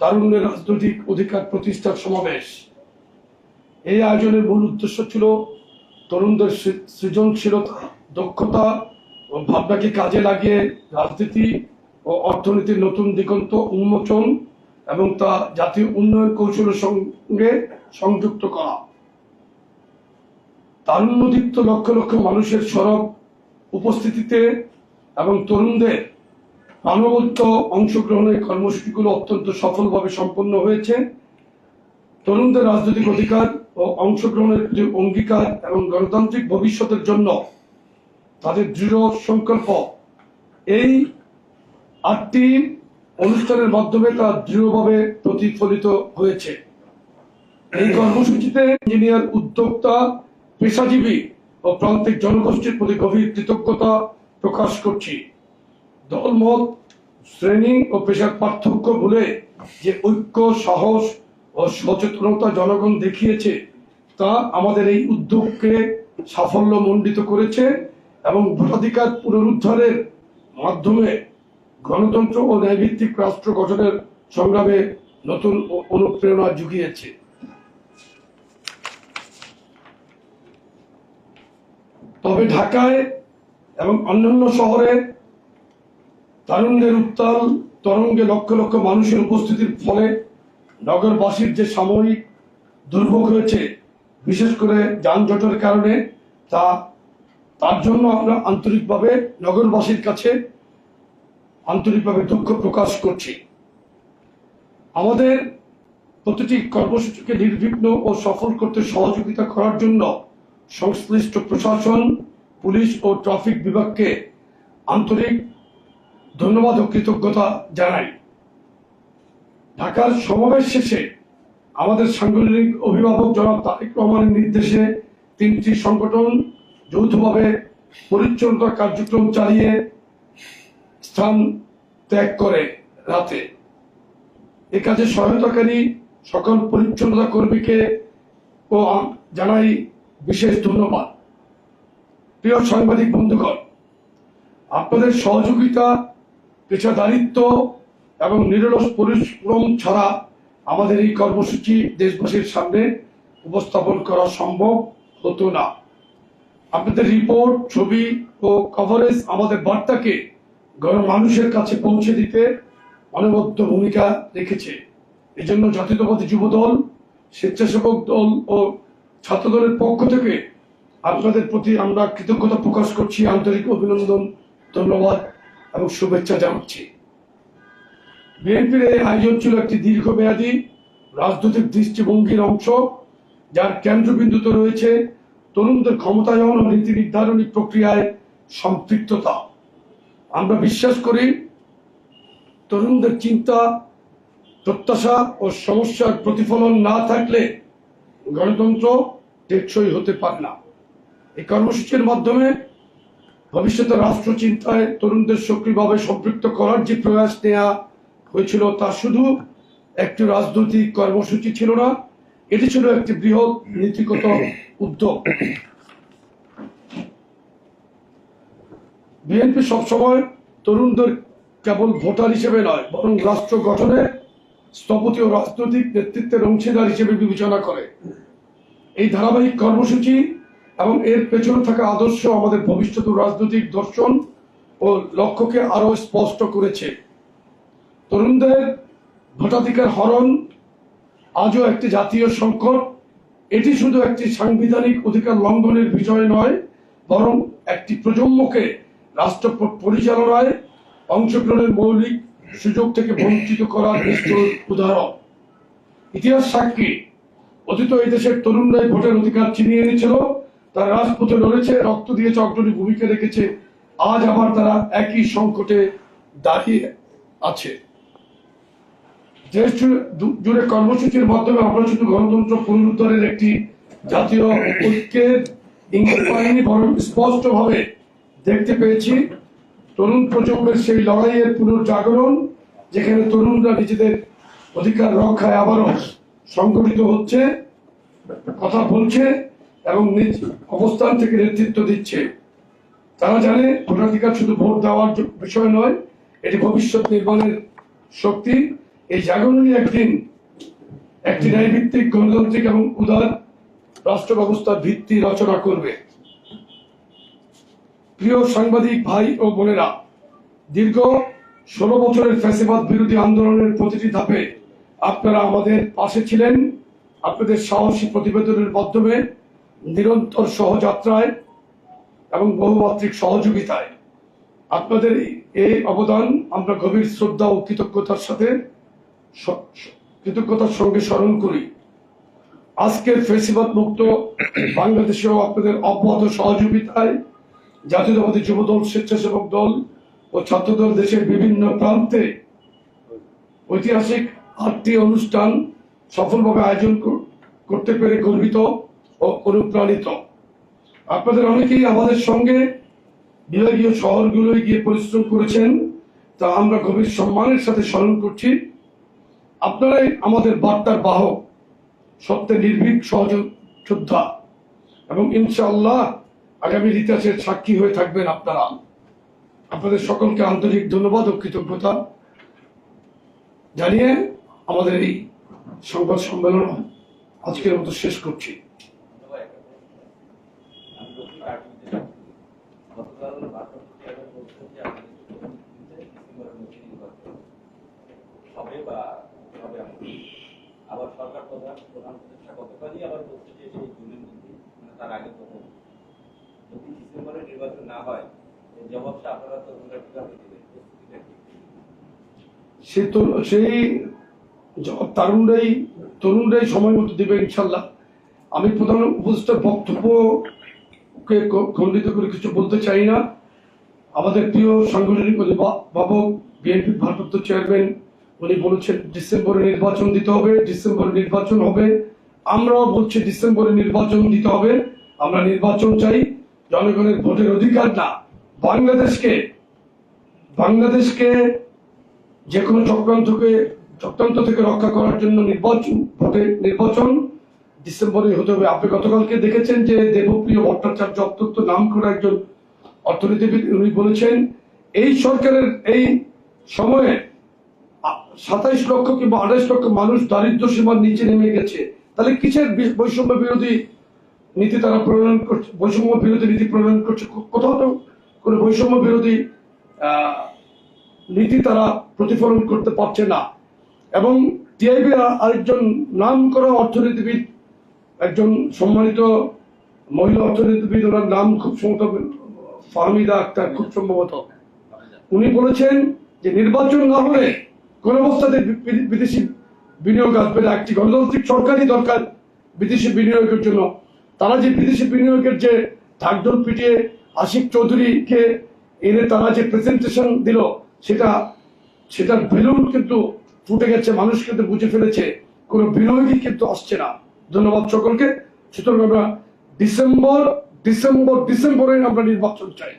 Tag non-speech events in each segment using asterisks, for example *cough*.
তারুণ্যের রাজনৈতিক অধিকার প্রতিষ্ঠার সমাবেশ। এই আয়োজনের মূল উদ্দেশ্য ছিল তরুণদের সৃজনশীলতা, দক্ষতা ও ভাবনাকে কাজে লাগিয়ে রাজনীতি ও অর্থনীতির নতুন দিগন্ত উন্মোচন এবং তা জাতীয় উন্নয়ন কৌশলের সঙ্গে সংযুক্ত করা। তারুণ্যদীপ্ত লক্ষ লক্ষ মানুষের সরব উপস্থিতিতে এবং তরুণদের প্রাণবন্ত অংশগ্রহণের কর্মসূচিগুলো অত্যন্ত সফলভাবে সম্পন্ন হয়েছে। তরুণদের রাজনৈতিক অধিকার ও অংশগ্রহণের প্রতি অঙ্গীকার এবং গণতান্ত্রিক ভবিষ্যতের জন্য তাদের দৃঢ় সংকল্প, এই আটটি অনুষ্ঠানের মাধ্যমে তা দৃঢ়ভাবে প্রতিফলিত হয়েছে। এই কর্মসূচিতে ইঞ্জিনিয়ার, উদ্যোক্তা, পেশাজীবী ও প্রান্তিক জনগোষ্ঠীর প্রতি গভীর কৃতজ্ঞতা প্রকাশ করছি। দলমত, শ্রেণি ও পেশার পার্থক্য ভুলে যে ঐক্য, সাহস ও সচেতনতা জনগণ দেখিয়েছে, তা আমাদের এই উদ্যোগকে সাফল্য মণ্ডিত করেছে এবং ভোটাধিকার পুনরুদ্ধারের মাধ্যমে গণতন্ত্র ও ন্যায়ভিত্তিক রাষ্ট্র গঠনের সংগ্রামে নতুন অনুপ্রেরণা জুগিয়েছে। তবে ঢাকায় এবং অন্যান্য শহরে তারুণ্যের উত্তাল, তরঙ্গে লক্ষ লক্ষ মানুষের উপস্থিতির ফলে নগরবাসীর যে সাময়িক দুর্ভোগ হয়েছে বিশেষ করে যানজটের কারণে, তা তার জন্য আমরা আন্তরিকভাবে নগরবাসীর কাছে আন্তরিকভাবে দুঃখ প্রকাশ করছি। আমাদের প্রতিটি কর্মসূচিকে নির্বিঘ্ন ও সফল করতে সহযোগিতা করার জন্য সংশ্লিষ্ট প্রশাসন, পুলিশ ও ট্রাফিক বিভাগকে আন্তরিক ধন্যবাদ ও কৃতজ্ঞতা জানাই। ঢাকার সমাবেশ শেষে আমাদের সাংগঠনিক অভিভাবক জনাব তারেক রহমানের নির্দেশে তিনটি সংগঠন যৌথভাবে পরিচ্ছন্নতা কার্যক্রম চালিয়ে স্থান ত্যাগ করে রাতে। এ কাজে সহায়তাকারী সকল পরিচ্ছন্নতা কর্মীকে ও জানাই বিশেষ ধন্যবাদ। প্রিয় সাংবাদিক বন্ধুগণ, আপনাদের সহযোগিতা পেশাদারিত্ব এবং নিরলস পরিশ্রম ছাড়া আমাদের এই কর্মসূচি দেশবাসীর সামনে উপস্থাপন করা সম্ভব হতো না। আপনাদের রিপোর্ট, ছবি ও কভারেজ আমাদের বার্তাকে গণমানুষের কাছে পৌঁছে দিতে অনবদ্য ভূমিকা রেখেছে। এজন্য জাতীয়তাবাদী যুবদল, স্বেচ্ছাসেবক দল ও ছাত্রদলের পক্ষ থেকে আপনাদের প্রতি আমরা কৃতজ্ঞতা প্রকাশ করছি। আন্তরিক অভিনন্দন, ধন্যবাদ। এবং শুভেচ্ছা জানাচ্ছি। বিএনপির এই আয়োজন ছিল একটি দীর্ঘমেয়াদী, রাজনৈতিক দৃষ্টিভঙ্গির অংশ, যার কেন্দ্রবিন্দুতে রয়েছে তরুণদের ক্ষমতায়ন ও নীতি নির্ধারণী প্রক্রিয়ায় সম্পৃক্ততা। আমরা বিশ্বাস করি, তরুণদের চিন্তা, প্রত্যাশা ও সমস্যার প্রতিফলন না থাকলে গণতন্ত্র টেকসই হতে পারে না। এই কর্মসূচির মাধ্যমে ভবিষ্যতে রাষ্ট্র চিন্তায় তরুণদের সক্রিয়ভাবে সম্পৃক্ত করার যে প্রয়াস নেওয়া হয়েছিল তা শুধু একটি রাজনৈতিক কর্মসূচি ছিল না, এটি ছিল একটি বৃহৎ নীতিগত উদ্যোগ। বিএনপি সবসময় তরুণদের কেবল ভোটার হিসেবে নয়, বরং রাষ্ট্র গঠনে স্থপতি ও রাজনৈতিক নেতৃত্বের অংশীদার হিসেবে বিবেচনা করে। এই ধারাবাহিক কর্মসূচি এবং এর পেছনে থাকা আদর্শ আমাদের ভবিষ্যৎ রাজনৈতিক দর্শন ও লক্ষ্যকে আরও স্পষ্ট করেছে। তরুণদের ভোটাধিকার হরণ আজও একটি জাতীয় সংকট। এটি শুধু একটি সাংবিধানিক অধিকার লঙ্ঘনের বিষয় নয়, বরং একটি প্রজন্মকে রাষ্ট্র পরিচালনায় অংশগ্রহণের মৌলিক সুযোগ থেকে বঞ্চিত করার নিষ্ঠুর উদাহরণ। ইতিহাস সাক্ষী, অতীত এই দেশের তরুণরাই ভোটের অধিকার ছিনিয়ে এনেছিল। তারা রাজপথে লড়েছে, রক্ত দিয়ে অগ্রণী ভূমিকা রেখেছে। আজ আবার তারা একই সংকটে দাঁড়িয়ে আছে। দেশ জুড়ে জুড়ে কর্মসূচির মাধ্যমে আমরা শুধু গণতন্ত্র পুনরুদ্ধারের একটি জাতীয় ঐক্যের ইঙ্গিত পাইনি, বরং স্পষ্টভাবে দেখতে পেয়েছি, তরুণ প্রজন্মের সেই লড়াইয়ের পুনর্জাগরণ, যেখানে তরুণরা নিজেদের অধিকার রক্ষায় আবারও সংগঠিত হচ্ছে, কথা বলছে। এবং নিজ অবস্থান থেকে নেতৃত্ব দিচ্ছে। তারা জানে ভোটাধিকার শুধু ভোট দেওয়ার বিষয় নয়, এটি ভবিষ্যৎ নির্মাণের শক্তি। এই জাগরণী একদিন, একটি ন্যায়ভিত্তিক, গণতান্ত্রিক এবং উদার রাষ্ট্র ব্যবস্থার ভিত্তি রচনা করবে। প্রিয় সাংবাদিক ভাই ও বোনেরা, দীর্ঘ ষোলো বছরের ফ্যাসিবাদ বিরোধী আন্দোলনের প্রতিটি ধাপে আপনারা আমাদের পাশে ছিলেন। আপনাদের সাহসী প্রতিবেদনের মাধ্যমে নিরন্তর সহযাত্রায় এবং বহুমাত্রিক সহযোগিতায়। আপনাদের এই- অবদান, আমরা গভীর শ্রদ্ধা ও কৃতজ্ঞতার সাথে কৃতজ্ঞতার সঙ্গে স্মরণ করি। আজকের ফেসিবাদ মুক্ত বাংলাদেশেও আপনাদের অব্যাহত সহযোগিতায় জাতীয়তাবাদী যুবদল, স্বেচ্ছাসেবক দল ও ছাত্রদল দেশের বিভিন্ন প্রান্তে ঐতিহাসিক আটটি অনুষ্ঠান সফলভাবে আয়োজন করতে পেরে গর্বিত। অনুপ্রাণিত আপনাদের অনেকেই আমাদের সঙ্গে বিভাগীয় শহরগুলোয় গিয়ে পরিশ্রম করেছেন, তা আমরা গভীর সম্মানের সাথে স্মরণ করছি। আপনারাই আমাদের বার্তার বাহক, সত্যের নির্ভীক সহযোদ্ধা। এবং ইনশাআল্লাহ আগামীর ইতিহাসের সাক্ষী হয়ে থাকবেন আপনারা। আপনাদের সকলকে আন্তরিক ধন্যবাদ ও কৃতজ্ঞতা জানিয়ে আমাদের এই সংবাদ সম্মেলন আজকের মতো শেষ করছি গতকাল ভারপ্রাপ্ত চেয়ারম্যান বলছেন যে আমাদের চতুর্থ ডিসেম্বরের মধ্যে নির্বাচন হবে বা আবার সরকার প্রধান প্রধান উপদেষ্টা আবার বলছে যে সেই জুনের মধ্যে মানে তার আগে যদি ডিসেম্বরে নির্বাচন না হয় জবাবটা আপনারা তো কীভাবে দেবেন সে তো সেই তরুণরাই তরুণরাই সময় মতো দেবে ইনশাল্লাহ। আমি প্রধান উপদেষ্টার বক্তব্যকে খণ্ডিত করে কিছু বলতে চাই না। আমাদের প্রিয় সাংগঠনিক অভিভাবক বিএনপি ভারপ্রাপ্ত চেয়ারম্যান উনি বলেছেন ডিসেম্বরে নির্বাচন দিতে হবে, ডিসেম্বরে নির্বাচন হবে। আমরাও বলছি ডিসেম্বরে নির্বাচন দিতে হবে। আমরা নির্বাচন চাই। জনগণের ভোটের অধিকার না। বাংলাদেশকে বাংলাদেশকে যে কোনো চক্রান্তকে, চক্রান্ত থেকে রক্ষা করার জন্য নির্বাচন, ভোটে নির্বাচন ডিসেম্বরে হতে হবে। আপনি গতকালকে দেখেছেন যে দেবপ্রিয় ভট্টাচার্য অত্যন্ত নাম করা একজন অর্থনীতিবিদ, উনি বলেছেন, এই সরকারের, এই সময়ে সাতাইশ লক্ষ কিংবা আঠাইশ লক্ষ মানুষ দারিদ্র সীমার নিচে নেমে গেছে। তাহলে কিসের বৈষম্য বিরোধী নীতি তারা প্রণয়ন করছে? বৈষম্য বিরোধী নীতি প্রণয়ন করছে? কোথাও তো কোনো বৈষম্য বিরোধী নীতি তারা প্রতিফলন করতে পারছে না। এবং টিআইবি আরেকজন নাম করা অর্থনীতিবিদ, একজন সম্মানিত মহিলা অর্থনীতিবিদ, ওনার নাম খুব সম্ভবত, ফাহমিদা আক্তার, খুব সম্ভবত। উনি বলেছেন যে নির্বাচন না হলে কোন অবস্থাতে বিদেশি বিনিয়োগ আসবে না। একটি গণতান্ত্রিক সরকারই দরকার বিদেশি বিনিয়োগের জন্য। তারা যে বিদেশি বিনিয়োগের যে ঢাকঢোল পিটিয়ে আশিক চৌধুরীকে এনে তারা যে প্রেজেন্টেশন দিল, সেটা সেটার বেলুন কিন্তু ফুটে গেছে, মানুষ কিন্তু বুঝে ফেলেছে। কোনো বিনিয়োগই কিন্তু আসছে না। ধন্যবাদ সকলকে। সুতরাং আমরা ডিসেম্বর ডিসেম্বর ডিসেম্বরে আমরা নির্বাচন চাই।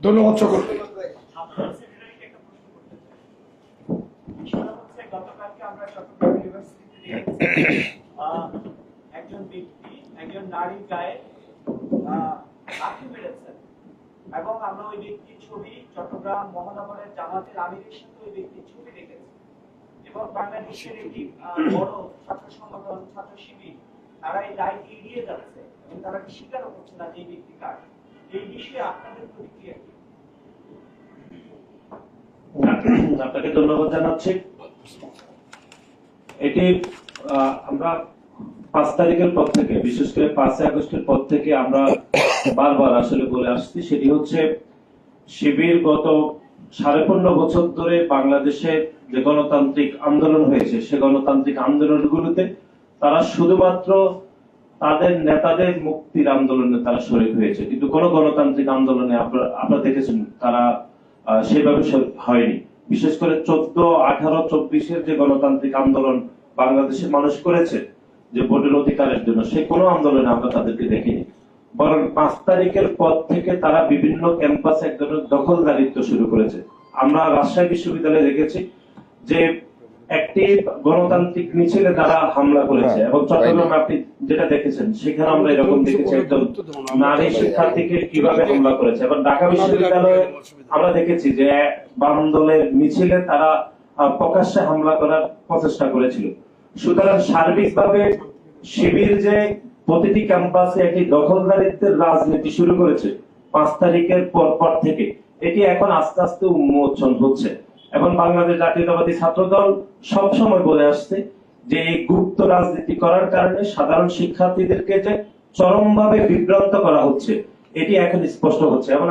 ধন্যবাদ সকলকে আপনার সেক্রেটারিকে একটা প্রশ্ন করতে চাই। বিষয়টা হচ্ছে গতকালকে আমরা চট্টগ্রাম *coughs* একজন ব্যক্তি, একজন গায়ে লাথি মেরেছেন। এবং আমরা ওই ব্যক্তির ছবি, চট্টগ্রাম মহানগরের জামাতের আমিরের সাথে ওই ব্যক্তির ছবি এবং বাংলাদেশের একটি বড় ছাত্র সংগঠন, ছাত্র শিবির, তারা এই এড়িয়ে যাচ্ছে এবং তারা স্বীকারও করছে না যে এই ব্যক্তি কার? এই বিষয়ে আপনাদের প্রতিক্রিয়া *coughs* আপনাকে ধন্যবাদ জানাচ্ছি। এটি আমরা পাঁচ তারিখের পর থেকে, বিশেষ করে পাঁচই আগস্টের পর থেকে আমরা বারবার আসলে বলে আসছি, সেটি হচ্ছে শিবির গত সাড়ে পনেরো বছর ধরে বাংলাদেশে যে গণতান্ত্রিক আন্দোলন হয়েছে, সে গণতান্ত্রিক আন্দোলনগুলোতে তারা শুধুমাত্র তাদের নেতাদের মুক্তির আন্দোলনে তারা শরীর হয়েছে। কিন্তু কোন গণতান্ত্রিক আন্দোলনে আপনারা দেখেছেন, তারা সেভাবে হয়নি। বিশেষ করে চোদ্দ, আঠারো, চব্বিশের যে গণতান্ত্রিক আন্দোলন বাংলাদেশের মানুষ করেছে, যে ভোটের অধিকারের জন্য, সে কোনো আন্দোলনে আমরা তাদেরকে দেখিনি। বরং পাঁচ তারিখের পর থেকে তারা বিভিন্ন ক্যাম্পাসে এক ধরনের দখলদারিত্ব শুরু করেছে। আমরা রাজশাহী বিশ্ববিদ্যালয়ে দেখেছি যে একটি গণতান্ত্রিক মিছিলে তারা হামলা করেছে এবং চট্টগ্রামে আপনি যেটা দেখেছেন সেখানে আমরা এরকম দেখেছি একজন নারী শিক্ষার্থীকে কীভাবে হামলা করেছে। এবং ঢাকা বিশ্ববিদ্যালয়ে আমরা দেখেছি যে বাম দলের মিছিলে তারা প্রকাশ্যে হামলা করার প্রচেষ্টা করেছিল। সুতরাং সার্বিকভাবে শিবির যে প্রতিটি ক্যাম্পাসে একটি দখলদারিত্বের রাজনীতি শুরু করেছে পাঁচ তারিখের পর পর থেকে এটি এখন আস্তে আস্তে উন্মোচন হচ্ছে। এবং বাংলাদেশ জাতীয়তাবাদী ছাত্র দল সবসময় বলে আসছে যে এই গুপ্ত রাজনীতি করার কারণে সাধারণ শিক্ষার্থীদেরকে যে চরমভাবে বিভ্রান্ত করা হচ্ছে, এটি এখন স্পষ্ট হচ্ছে। এবং